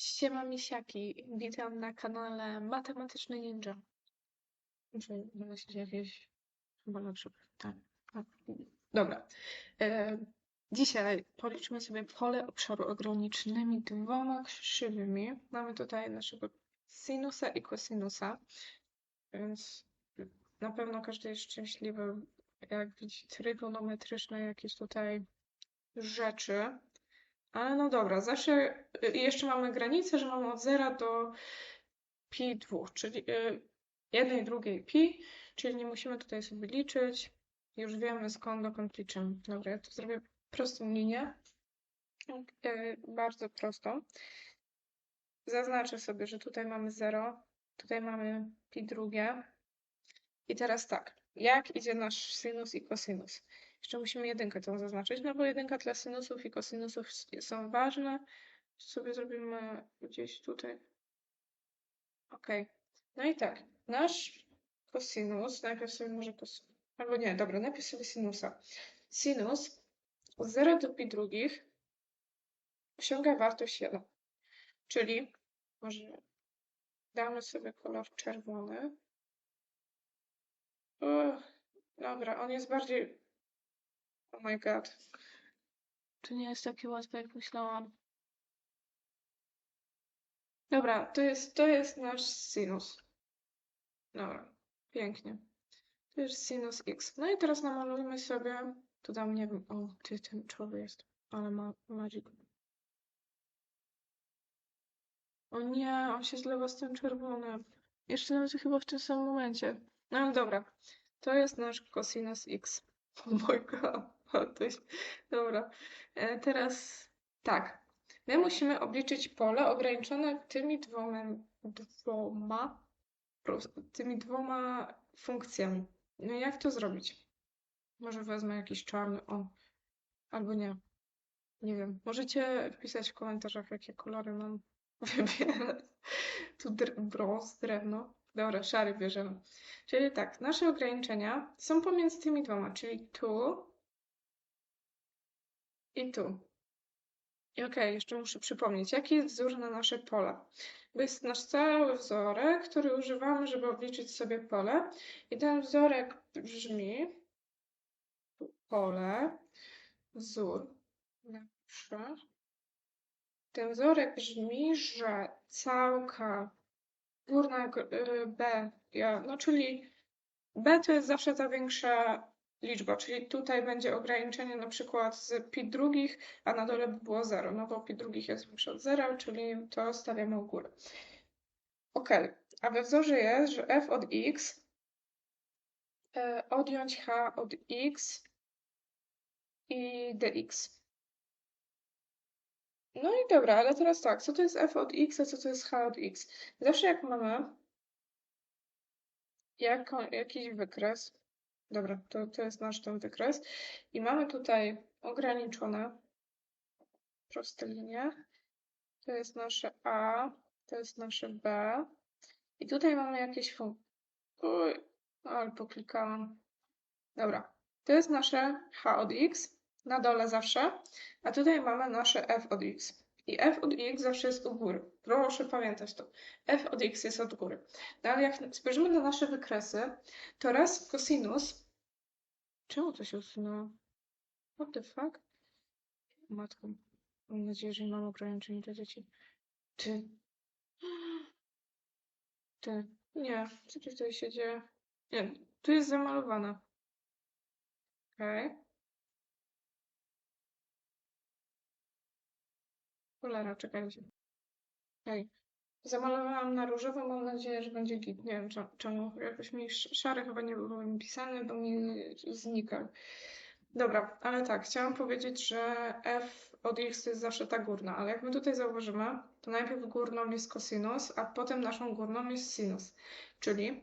Siema misiaki, witam na kanale Matematyczny Ninja. Muszę wymyślić jakieś chyba lepsze tak. Dobra. E, dzisiaj policzmy sobie pole obszaru ograniczonymi dwoma krzywymi. Mamy tutaj naszego sinusa i kosinusa, więc na pewno każdy jest szczęśliwy, jak widzi trygonometryczne jakieś tutaj rzeczy. Ale no dobra, zawsze y, jeszcze mamy granicę, że mamy od 0 do pi 2, czyli y, jednej drugiej pi, czyli nie musimy tutaj sobie liczyć. Już wiemy skąd dokąd liczymy. Dobra, ja tu zrobię prostą linię. Y, Bardzo prostą. Zaznaczę sobie, że tutaj mamy 0, tutaj mamy pi drugie. I teraz tak, jak idzie nasz sinus i kosinus? Jeszcze musimy jedynkę tą zaznaczyć, no bo jedynka dla sinusów i kosinusów są ważne. Sobie zrobimy gdzieś tutaj. Ok. No i tak, nasz kosinus, najpierw sobie może kos... Albo nie, dobra, najpierw sobie sinusa. Sinus od 0 do pi drugich osiąga wartość 1. Czyli może damy sobie kolor czerwony. Uch, dobra, on jest bardziej Oh my god. To nie jest takie łatwe, jak myślałam. Dobra, to jest, to jest nasz sinus. Dobra, pięknie. To jest sinus x. No i teraz namalujmy sobie, tu dam, nie wiem, o, ty ten człowiek jest, ale ma magic. O nie, on się zlewa z tym czerwonym. Jeszcze nawet chyba w tym samym momencie. No ale dobra, to jest nasz cosinus x. Oh my god, jest... Dobra, e, teraz tak. My musimy obliczyć pole ograniczone tymi dwoma, dwoma, tymi dwoma funkcjami. No jak to zrobić? Może wezmę jakiś czarny, o, albo nie. Nie wiem. Możecie wpisać w komentarzach, jakie kolory mam wybierać. Tu dr- brąz, drewno. Dobra, szary bierzemy. Czyli tak, nasze ograniczenia są pomiędzy tymi dwoma, czyli tu i tu. I okej, jeszcze muszę przypomnieć, jaki jest wzór na nasze pole. Bo jest nasz cały wzorek, który używamy, żeby obliczyć sobie pole. I ten wzorek brzmi pole, wzór. Ten wzorek brzmi, że całka górna y, b, no czyli b to jest zawsze ta większa liczba, czyli tutaj będzie ograniczenie na przykład z pi drugich, a na dole by było 0, no bo pi drugich jest większe od 0, czyli to stawiamy u góry. Ok, a we wzorze jest, że f od x e, odjąć h od x i dx. No i dobra, ale teraz tak, co to jest f od x, a co to jest h od x? Zawsze jak mamy jako, jakiś wykres, dobra, to, to jest nasz ten wykres i mamy tutaj ograniczone proste linie, to jest nasze a, to jest nasze b i tutaj mamy jakieś funkcje. Uj, ale poklikałam. Dobra, to jest nasze h od x, na dole zawsze, a tutaj mamy nasze f od x. I f od x zawsze jest u góry. Proszę pamiętać to. f od x jest od góry. No ale jak spojrzymy na nasze wykresy, to raz cosinus. Czemu to się usunęło? What the fuck? Matko. Mam nadzieję, że nie mam ograniczeń dla dzieci. Ty. Ty. Nie. Co tu tutaj się dzieje? Nie. Tu jest zamalowane. Okej. Cholera, czekajcie. Okej. Zamalowałam na różowo, mam nadzieję, że będzie git. Nie wiem cze- czemu. Jakoś mi sz- szary chyba nie było mi bo mi znika. Dobra, ale tak, chciałam powiedzieć, że f od x to jest zawsze ta górna, ale jak my tutaj zauważymy, to najpierw górną jest cosinus, a potem naszą górną jest sinus. Czyli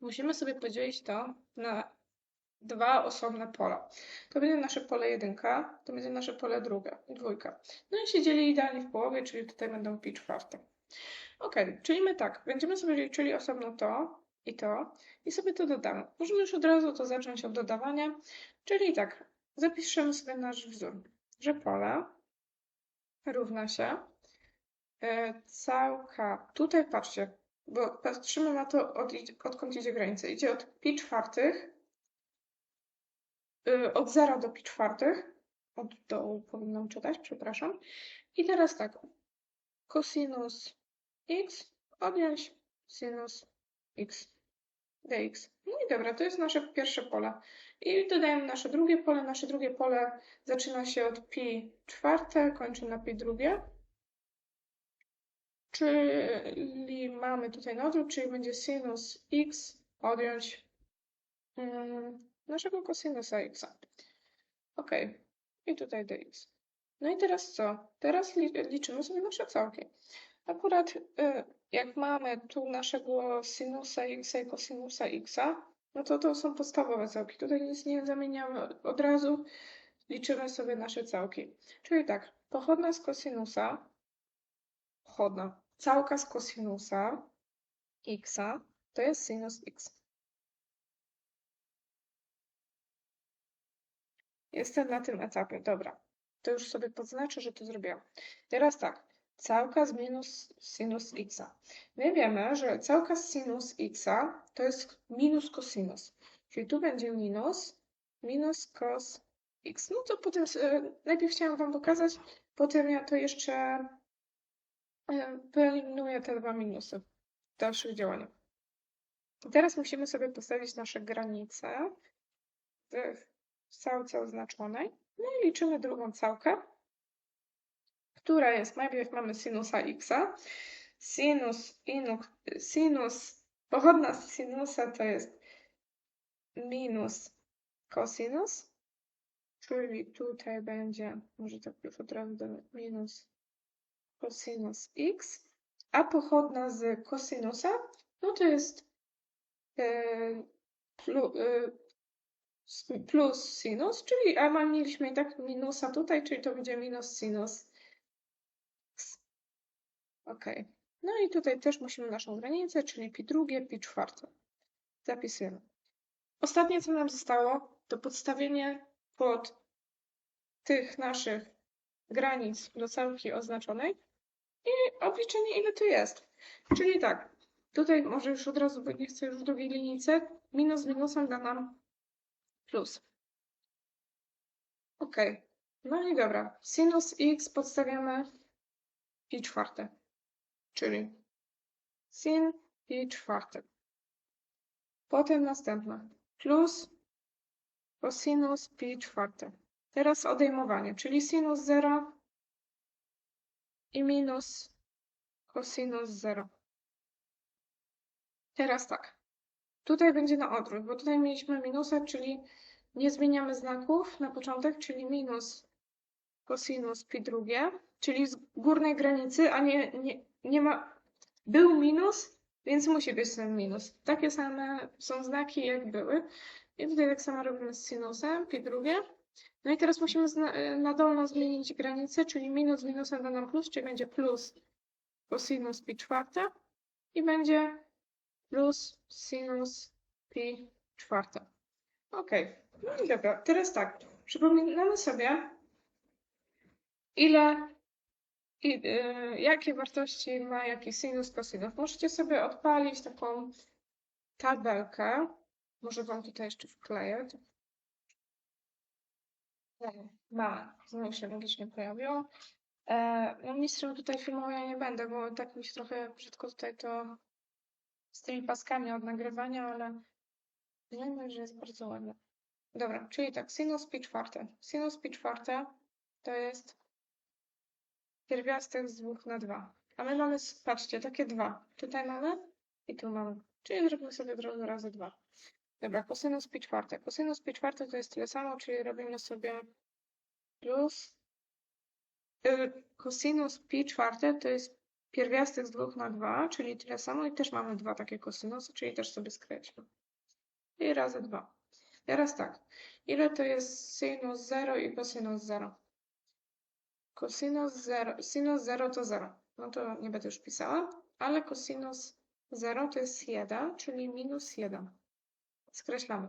musimy sobie podzielić to na dwa osobne pola. To będzie nasze pole jedynka, to będzie nasze pole druga, dwójka. No i się dzieli idealnie w połowie, czyli tutaj będą pi czwarte. Ok, czyli my tak, będziemy sobie liczyli osobno to i to i sobie to dodamy. Możemy już od razu to zacząć od dodawania, czyli tak, zapiszemy sobie nasz wzór, że pole równa się e, całka. Tutaj patrzcie, bo patrzymy na to, od, odkąd idzie granica. Idzie od pi czwartych, y, od 0 do pi czwartych. Od dołu powinnam czytać, przepraszam. I teraz tak. Cosinus x odjąć sinus x dx. No i dobra, to jest nasze pierwsze pole. I dodajemy nasze drugie pole. Nasze drugie pole zaczyna się od pi czwarte, kończy na pi drugie. Czyli mamy tutaj na odwrót, czyli będzie sinus x odjąć mm, naszego kosinusa x. Ok. I tutaj dx. No i teraz co? Teraz li liczymy sobie nasze całki. Akurat y, jak mamy tu naszego sinusa x i kosinusa x, no to to są podstawowe całki. Tutaj nic nie zamieniamy od razu. Liczymy sobie nasze całki. Czyli tak, pochodna z kosinusa, pochodna, całka z kosinusa x to jest sinus x. Jestem na tym etapie, dobra. To już sobie podznaczę, że to zrobiłam. Teraz tak, całka z minus sinus x. My wiemy, że całka z sinus x to jest minus cosinus. Czyli tu będzie minus, minus cos x. No to potem, e, najpierw chciałam Wam pokazać, potem ja to jeszcze e, wyeliminuję te dwa minusy w dalszych działaniach. Teraz musimy sobie postawić nasze granice w całce oznaczonej. No i liczymy drugą całkę, która jest, najpierw mamy sinusa x. Sinus, inu, sinus, pochodna z sinusa to jest minus cosinus, czyli tutaj będzie, może tak już od razu damy, minus cosinus x, a pochodna z kosinusa, no to jest yy, plu, yy, plus sinus, czyli a mieliśmy i tak minusa tutaj, czyli to będzie minus sinus. Ok. No i tutaj też musimy naszą granicę, czyli pi drugie, pi czwarte. Zapisujemy. Ostatnie, co nam zostało, to podstawienie pod tych naszych granic do całki oznaczonej i obliczenie, ile tu jest. Czyli tak, tutaj może już od razu, bo nie chcę już drugiej linijce, minus minusem da nam plus. Ok. No i dobra. Sinus x podstawiamy pi czwarte. Czyli sin pi czwarte. Potem następne. Plus cosinus pi czwarte. Teraz odejmowanie, czyli sinus 0 i minus cosinus 0. Teraz tak. Tutaj będzie na odwrót, bo tutaj mieliśmy minusa, czyli nie zmieniamy znaków na początek, czyli minus cosinus pi drugie, czyli z górnej granicy, a nie, nie, nie ma... Był minus, więc musi być ten minus. Takie same są znaki, jak były. I tutaj tak samo robimy z sinusem, pi drugie. No i teraz musimy na dolno zmienić granicę, czyli minus minusem da nam plus, czyli będzie plus cosinus pi czwarte i będzie plus sinus pi czwarte. Ok, no i dobra, teraz tak, przypominamy sobie, ile, i, y, jakie wartości ma jaki sinus, cosinus. Możecie sobie odpalić taką tabelkę, może Wam tutaj jeszcze wkleję. Ma, znowu się logicznie pojawiło. E, no mistrzem tutaj filmowo ja nie będę, bo tak mi się trochę brzydko tutaj to z tymi paskami od nagrywania, ale wiemy, że jest bardzo ładne. Dobra, czyli tak, sinus pi czwarte. Sinus pi czwarte to jest pierwiastek z 2 na 2. A my mamy, patrzcie, takie dwa. Tutaj mamy i tu mamy. Czyli zrobimy sobie od razu razy 2. Dobra, kosinus pi czwarte. Kosinus pi czwarte to jest tyle samo, czyli robimy sobie plus yy, kosinus pi czwarte to jest pierwiastek z 2 na 2, czyli tyle samo i też mamy dwa takie kosinusy, czyli też sobie skrećmy. I razy 2. Teraz tak, ile to jest sinus 0 i cosinus 0? Cosinus 0, sinus 0 to 0. No to nie będę już pisała, ale cosinus 0 to jest 1, czyli minus 1. Skreślamy.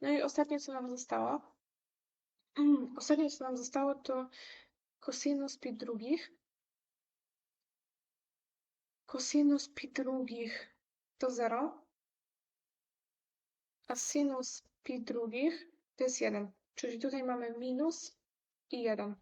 No i ostatnie, co nam zostało, ostatnie, co nam zostało, to cosinus pi drugich, Kosinus pi drugich to 0, a sinus pi drugich to jest 1. Czyli tutaj mamy minus i 1.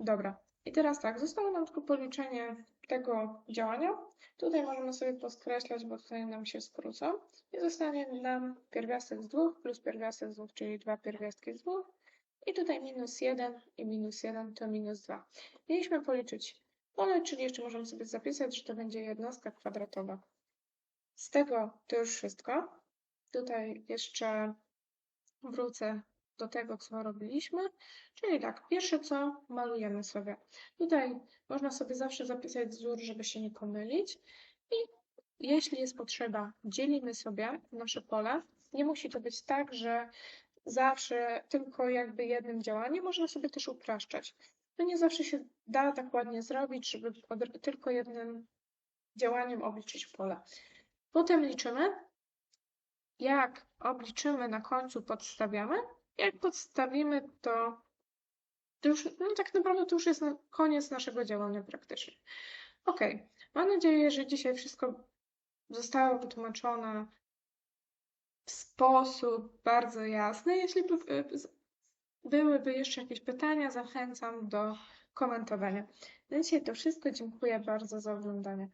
Dobra. I teraz tak, zostało nam tylko policzenie tego działania. Tutaj możemy sobie poskreślać, bo tutaj nam się skróca. I zostanie nam pierwiastek z 2 plus pierwiastek z 2, czyli 2 pierwiastki z 2. I tutaj minus 1 i minus 1 to minus 2. Mieliśmy policzyć pole, czyli jeszcze możemy sobie zapisać, że to będzie jednostka kwadratowa. Z tego to już wszystko. Tutaj jeszcze wrócę do tego, co robiliśmy. Czyli tak, pierwsze co, malujemy sobie. Tutaj można sobie zawsze zapisać wzór, żeby się nie pomylić. I jeśli jest potrzeba, dzielimy sobie nasze pole. Nie musi to być tak, że zawsze tylko jakby jednym działaniem, można sobie też upraszczać. To nie zawsze się da tak ładnie zrobić, żeby tylko jednym działaniem obliczyć pole. Potem liczymy. Jak obliczymy na końcu, podstawiamy. Jak podstawimy, to, to już, no tak naprawdę to już jest koniec naszego działania praktycznie. Ok, mam nadzieję, że dzisiaj wszystko zostało wytłumaczone w sposób bardzo jasny. Jeśli by, byłyby jeszcze jakieś pytania, zachęcam do komentowania. Na dzisiaj to wszystko. Dziękuję bardzo za oglądanie.